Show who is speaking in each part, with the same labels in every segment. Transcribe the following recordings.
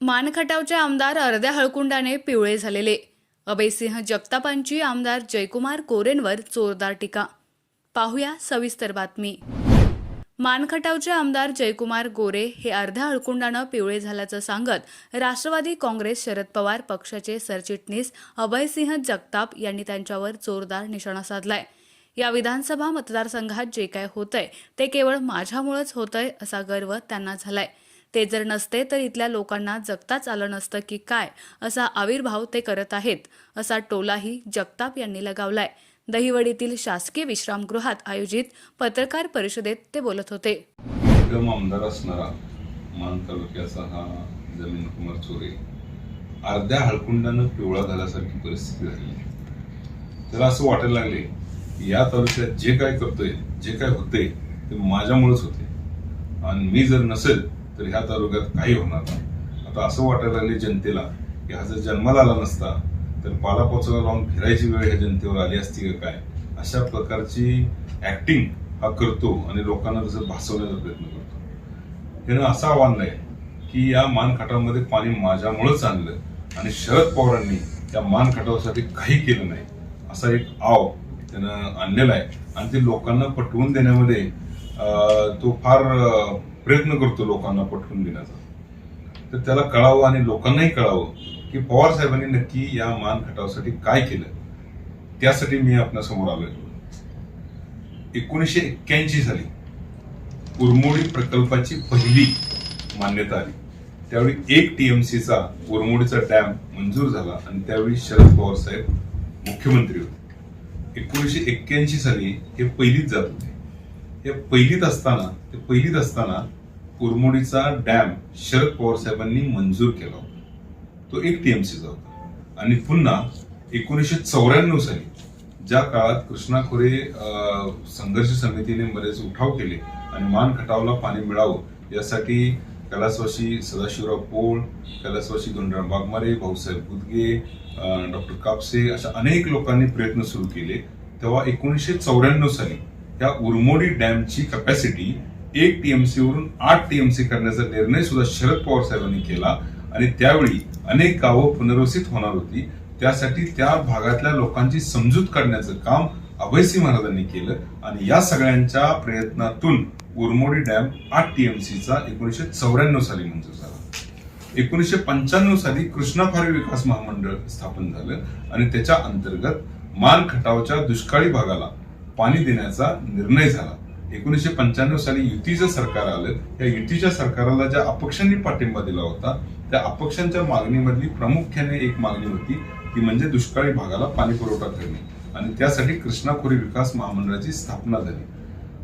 Speaker 1: मानखटावचे आमदार अर्ध्या हळकुंडाने पिवळे झालेले. अभयसिंह जगतापांची आमदार जयकुमार कोरेंवर जोरदार टीका. पाहूया सविस्तर बातमी. मानखटावचे आमदार जयकुमार गोरे हे अर्ध्या हळकुंडानं पिवळे झाल्याचं सांगत राष्ट्रवादी काँग्रेस शरद पवार पक्षाचे सरचिटणीस अभयसिंह जगताप यांनी त्यांच्यावर जोरदार निशाणा साधलाय. या विधानसभा मतदारसंघात जे काय होतंय ते केवळ माझ्यामुळेच होतंय असा गर्व त्यांना झालाय. ते जर नसते तर इथल्या लोकांना जगताच आलं नसतं की काय असा आविर्भाव ते करत आहेत असा टोलाही जगताप यांनी लगावलाय. दहिवडीतील शासकीय विश्रामगृहात आयोजित पत्रकार परिषदेत ते बोलत होते.
Speaker 2: आमदार असणारा मान तालुक्याचा हा जमीन कुमार चोरे अर्ध्या हळकुंडानं पिवळा झाल्यासारखी परिस्थिती झाली त्याला असं वाटायला लागले की या तालुक्यात जे काय करतोय जे काय होते ते माझ्यामुळेच होते आणि मी जर नसेल तर ह्या तालुक्यात काही होणार नाही. आता असं वाटायला लागले जनतेला की हा जर जन्माला आला नसता तर पालापोचाला लावून फिरायची वेळ ह्या जनतेवर आली असती का काय? अशा प्रकारची ऍक्टिंग हा करतो आणि लोकांना तसं भासवण्याचा प्रयत्न करतो. त्यानं असं आव्हान आहे की या मानखटामध्ये पाणी माझ्यामुळेच आणलं आणि शरद पवारांनी त्या मानखटावासाठी काही केलं नाही. असा एक आव त्यानं आणलेला आहे. आणि ते लोकांना पटवून देण्यामध्ये तो फार प्रयत्न करतो लोकांना पटवून देण्याचा. तर त्याला कळावं आणि लोकांनाही कळावं की पवार साहेबांनी नक्की या मान खटावासाठी काय केलं. त्यासाठी मी आपल्यासमोर आलोय. एकोणीसशे एक्क्याऐंशी साली उरमोडी प्रकल्पाची पहिली मान्यता आली. त्यावेळी एक टीएमसीचा उरमोडीचा डॅम मंजूर झाला आणि त्यावेळी शरद पवार साहेब मुख्यमंत्री होते. एकोणीसशे एक्क्याऐंशी साली हे पहिलीच जात होते. ते पहिलीत असताना ते पहिलीत असताना उरमोडीचा डॅम शरद पवार साहेबांनी मंजूर केला होता. तो एक टीएमसीचा होता. आणि पुन्हा एकोणीसशे चौऱ्याण्णव साली ज्या काळात कृष्णा खोरे संघर्ष समितीने बरेच उठाव केले आणि मान खटावला पाणी मिळावं यासाठी कैलासवासी सदाशिवराव पोळ कैलासवासी धोंडराव वाघमारे भाऊसाहेब बुदगे डॉक्टर कापसे अशा अनेक लोकांनी प्रयत्न सुरू केले. तेव्हा एकोणीसशे चौऱ्याण्णव साली या उरमोडी डॅमची कपॅसिटी एक टीएमसी वरून आठ टीएमसी करण्याचा निर्णय सुद्धा शरद पवार साहेबांनी केला. आणि त्यावेळी अनेक गावं पुनर्वसित होणार होती. त्यासाठी त्या भागातल्या लोकांची समजूत काढण्याचं काम अभयसिंह महाराजांनी केलं. आणि या सगळ्यांच्या प्रयत्नातून उरमोडी डॅम आठ टीएमसीचा एकोणीसशे चौऱ्याण्णव साली मंजूर झाला. एकोणीसशे पंच्याण्णव साली कृष्णा फारी विकास महामंडळ स्थापन झालं. आणि त्याच्या अंतर्गत मान खटावच्या दुष्काळी भागाला पाणी देण्याचा निर्णय झाला. एकोणीसशे पंच्याण्णव साली युतीचं सरकार आलं. या युतीच्या सरकाराला ज्या अपक्षांनी पाठिंबा दिला होता त्या अपक्षांच्या मागणीमधली प्रामुख्याने एक मागणी होती ती म्हणजे दुष्काळी भागाला पाणी पुरवठा करणे. आणि त्यासाठी कृष्णाखोरी विकास महामंडळाची स्थापना झाली.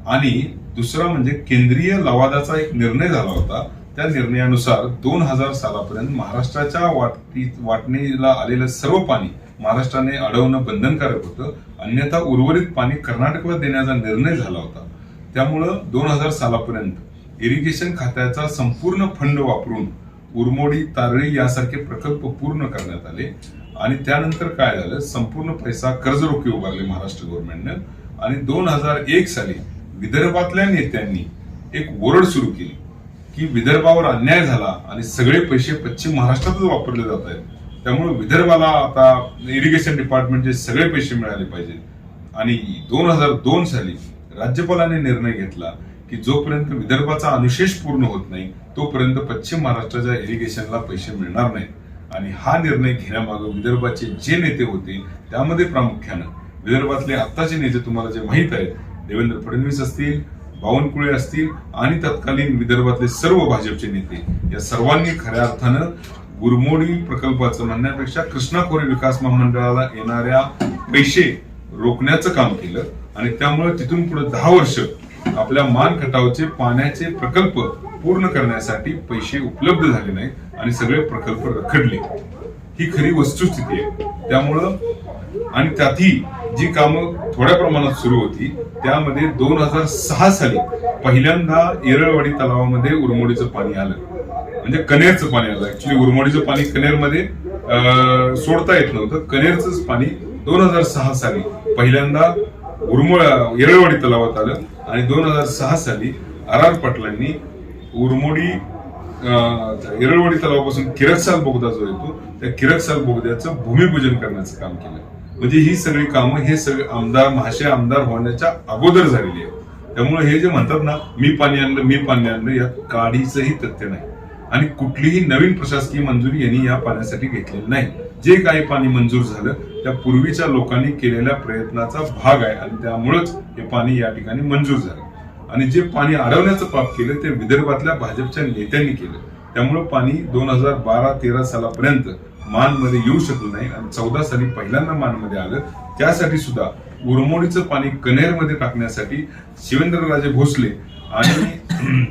Speaker 2: आणि दुसरा म्हणजे केंद्रीय लवादाचा एक निर्णय झाला होता. त्या निर्णयानुसार दोन हजार सालापर्यंत महाराष्ट्राच्या वाटी वाटणीला आलेलं सर्व पाणी महाराष्ट्राने अडवणं बंधनकारक होतं. अन्यथा उर्वरित पाणी कर्नाटकला देण्याचा निर्णय झाला होता. त्यामुळं दोन हजार सालापर्यंत इरिगेशन खात्याचा संपूर्ण फंड वापरून उरमोडी तारळी यासारखे प्रकल्प पूर्ण करण्यात आले. आणि त्यानंतर काय झालं? संपूर्ण पैसा कर्जरोखी उभारले महाराष्ट्र गव्हर्नमेंटनं आणि दोन हजार एक साली विदर्भातल्या नेत्यांनी एक ओरड सुरू केली की विदर्भावर अन्याय झाला आणि सगळे पैसे पश्चिम महाराष्ट्रातच वापरले जात आहेत. त्यामुळे विदर्भाला आता इरिगेशन डिपार्टमेंटचे सगळे पैसे मिळाले पाहिजेत आणि दोन हजार दोन साली राज्यपालाने निर्णय घेतला की जोपर्यंत विदर्भाचा अनुशेष पूर्ण होत नाही तोपर्यंत पश्चिम महाराष्ट्राच्या इरिगेशनला पैसे मिळणार नाहीत आणि हा निर्णय घेण्यामागे विदर्भाचे जे नेते होते त्यामध्ये प्रामुख्यानं विदर्भातले आत्ताचे नेते तुम्हाला जे माहीत आहेत देवेंद्र फडणवीस असतील बावनकुळे असतील आणि तत्कालीन विदर्भातले सर्व भाजपचे नेते या सर्वांनी खऱ्या अर्थानं गुरमोडी प्रकल्पाचं म्हणण्यापेक्षा कृष्णाखोरी विकास महामंडळाला येणाऱ्या पैसे रोखण्याचं काम केलं आणि त्यामुळे तिथून पुढे दहा वर्ष आपल्या मान खटावचे पाण्याचे प्रकल्प पूर्ण करण्यासाठी पैसे उपलब्ध झाले नाहीत आणि सगळे प्रकल्प रखडले. ही खरी वस्तुस्थिती आहे. त्यामुळं आणि त्यातही जी कामं थोड्या प्रमाणात सुरू होती त्यामध्ये दोन हजार सहा साली पहिल्यांदा येरळवाडी तलावामध्ये उरमोडीचं पाणी आलं. म्हणजे कनेरचं पाणी आलं. ऍक्च्युली उरमोडीचं पाणी कनेरमध्ये अं, सोडता येत नव्हतं. कनेरचंच पाणी दोन हजार सहा साली पहिल्यांदा उरमो येरळवाडी तलावात आलं. आणि दोन हजार सहा साली आर आर पाटलांनी उरमोडी येरळवाडी तलावापासून किरकसाल बोगदा जो येतो त्या किरकसाल बोगद्याचं भूमिपूजन करण्याचं काम केलं. म्हणजे ही सगळी कामं हे सगळे आमदार महाशय आमदार होण्याच्या अगोदर झालेली आहे त्यामुळे हे जे म्हणतात ना मी पाणी आणलं मी पाणी आणलं यात काडीचंही तथ्य नाही. आणि कुठलीही नवीन प्रशासकीय मंजुरी यांनी या पाण्यासाठी घेतलेली नाही. जे काही पाणी मंजूर झालं त्या पूर्वीच्या लोकांनी केलेल्या प्रयत्नाचा भाग आहे. आणि त्यामुळेच हे पाणी या ठिकाणी मंजूर झालं. आणि जे पाणी अडवण्याचं पाप केलं ते विदर्भातल्या भाजपच्या नेत्यांनी केलं. त्यामुळे पाणी दोन हजार बारा तेरा सालापर्यंत मानमध्ये येऊ शकलं नाही. आणि चौदा साली पहिल्यांदा मानमध्ये आलं. त्यासाठी सुद्धा उरमोडीचं पाणी कनेरमध्ये टाकण्यासाठी शिवेंद्रराजे भोसले आणि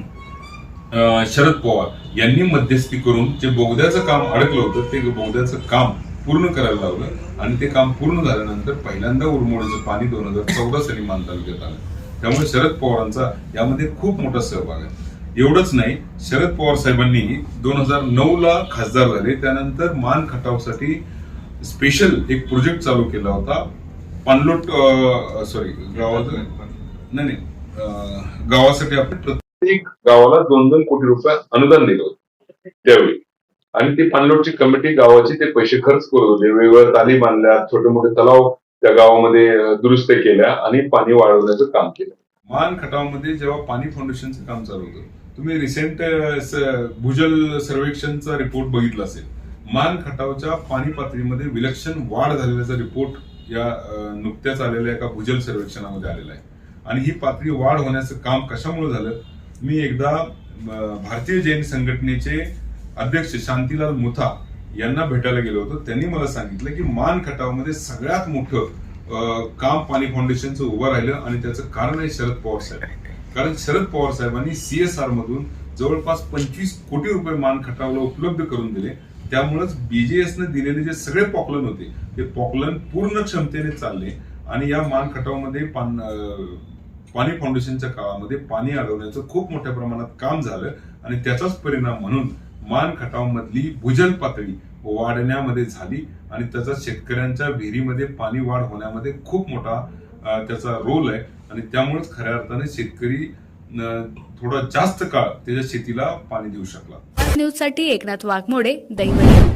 Speaker 2: शरद पवार यांनी मध्यस्थी करून जे बोगद्याचं काम अडकलं होतं ते बोगद्याचं काम पूर्ण करायला लावलं. आणि ते काम पूर्ण झाल्यानंतर पहिल्यांदा उरमोडीचं पाणी दोन हजार चौदा साली मान तालुक्यात आलं. त्यामुळे शरद पवारांचा यामध्ये खूप मोठा सहभाग आहे. एवढंच नाही शरद पवार साहेबांनी दोन हजार नऊ ला खासदार झाले त्यानंतर मान खटावसाठी स्पेशल एक प्रोजेक्ट चालू केला होता. पाणलोट सॉरी गावाचं? नाही गावासाठी आपण प्रत्येक गावाला दोन दोन कोटी रुपये अनुदान दिलं होतं त्यावेळी. आणि ती पाणलोटची कमिटी गावाची ते पैसे खर्च करत होते. वेगवेगळ्या तालीम आणल्या छोटे मोठे तलाव त्या गावामध्ये दुरुस्त केल्या आणि पाणी वाढवण्याचं काम केलं. मान खटावमध्ये जेव्हा पाणी फाउंडेशनचं काम चालू होतं तुम्ही रिसेंट भूजल सर्वेक्षणचा रिपोर्ट बघितला असेल. मान खटावच्या पाणी पातळीमध्ये विलक्षण वाढ झालेल्याचा रिपोर्ट या नुकत्याच आलेल्या एका भूजल सर्वेक्षणामध्ये आलेला आहे. आणि ही पातळी वाढ होण्याचं काम कशामुळे झालं? मी एकदा भारतीय जैन संघटनेचे अध्यक्ष शांतीलाल मुथा यांना भेटायला गेलो होतो. त्यांनी मला सांगितलं की मान खटावमध्ये सगळ्यात मोठं काम पाणी फाउंडेशनचं उभं राहिलं आणि त्याचं कारण आहे शरद पवार साहेब. कारण शरद पवार साहेबांनी सीएसआर मधून जवळपास पंचवीस कोटी रुपये मान खटावला उपलब्ध करून दिले. त्यामुळेच बीजेएसने दिलेले जे सगळे पॉकलन होते ते पॉकलन पूर्ण क्षमतेने चालले आणि या मान खटावमध्ये पान पाणी फाउंडेशनच्या काळामध्ये पाणी अडवण्याचं खूप मोठ्या प्रमाणात काम झालं आणि त्याचाच परिणाम म्हणून मान खटावमधली भूजल पातळी वाढण्यामध्ये झाली आणि त्याचा शेतकऱ्यांच्या विहिरीमध्ये पाणी वाढ होण्यामध्ये खूप मोठा त्याचा रोल आहे. आणि त्यामुळेच खऱ्या अर्थाने शेतकरी थोडा जास्त काळ त्याच्या शेतीला पाणी देऊ शकला.
Speaker 1: न्यूजसाठी एकनाथ वाघमोडे दैवत